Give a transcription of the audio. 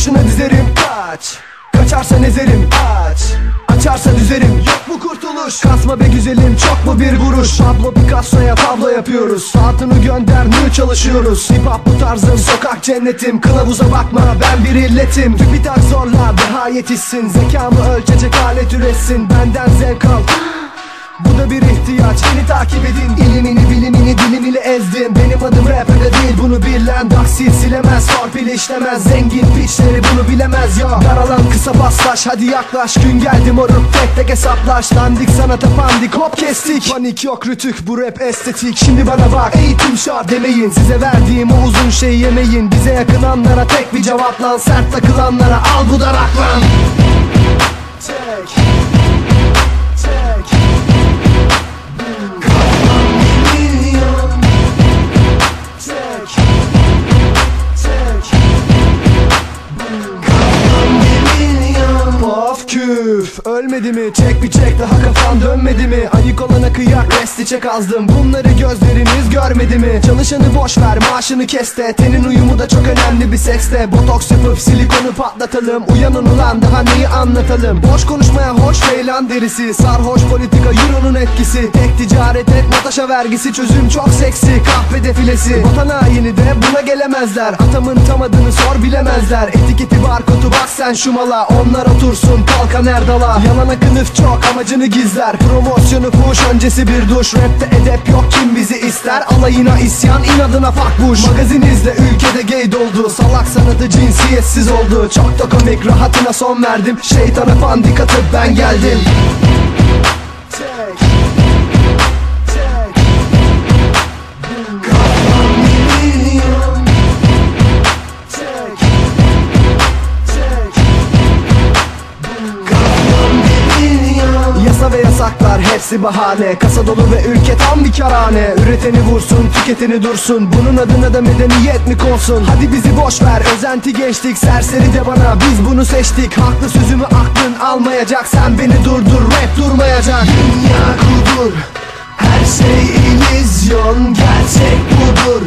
başına dizerim Kaç Kaçarsan ezerim aç. Açarsa düzerim. Yok bu kurtuluş? Kasma be güzelim çok mu bir vuruş? Pablo Picasso'ya tablo yapıyoruz. Saatini gönder nü çalışıyoruz. Hip hop bu tarzım sokak cennetim. Kılavuza bakma ben bir illetim. TÜBİTAK zorla daha yetişsin Zekamı ölçecek alet üretsin. Benden zevk al. Bu da bir ihtiyaç. Beni takip edin. İlimini bilimini dilim ile ezdim. Benim adım rap bilen Daksil silemez torpil işlemez. Zengin piçleri bunu bilemez ya. Daralan kısa baslaş hadi yaklaş. Gün geldi moruk tek tek hesaplaş. Dandik sanata pandik hop kestik. Panik yok rütük bu rap estetik. Şimdi bana bak eğitim şart demeyin. Size verdiğim o uzun şeyi yemeyin. Bize yakınanlara tek bir cevap lan. Sert takılanlara al bu darak lan Ölmedi mi? Çek bir çek daha kafan dönmedi mi? Ayık olana kıyak resti çek azdım. Bunları gözleriniz görmedi mi? Çalışanı boş ver maaşını kes de. Tenin uyumu da çok önemli bir sekste Botoks yapıp silikonu patlatalım. Uyanın ulan daha neyi anlatalım? Boş konuşmaya hoş lan derisi. Sarhoş politika euronun etkisi. Tek ticaret et Natasha vergisi. Çözüm çok seksi kahve defilesi. Vatan haini de buna gelemezler. Atamın tam adını sor bilemezler. Etiketi barkodu bak sen şu mala. Onlar otursun kalkan erdala Yalana kınıf çok amacını gizler. Promosyonu fuş öncesi bir duş. Rapte edep yok kim bizi ister? Alayına isyan inadına fuck buş Magazin izle ülkede gay doldu. Salak sanatı cinsiyetsiz oldu. Çok da komik rahatına son verdim. Şeytana pandik atıp ben geldim. Tek hepsi bahane. Kasa dolu ve ülke tam bir karhane Üreteni vursun tüketeni dursun. Bunun adına da medeniyet mi konsun? Hadi bizi boş ver özenti geçtik. Serseri de bana biz bunu seçtik. Haklı sözümü aklın almayacak. Sen beni durdur rap durmayacak. Dünya kudur. Her şey illüzyon Gerçek budur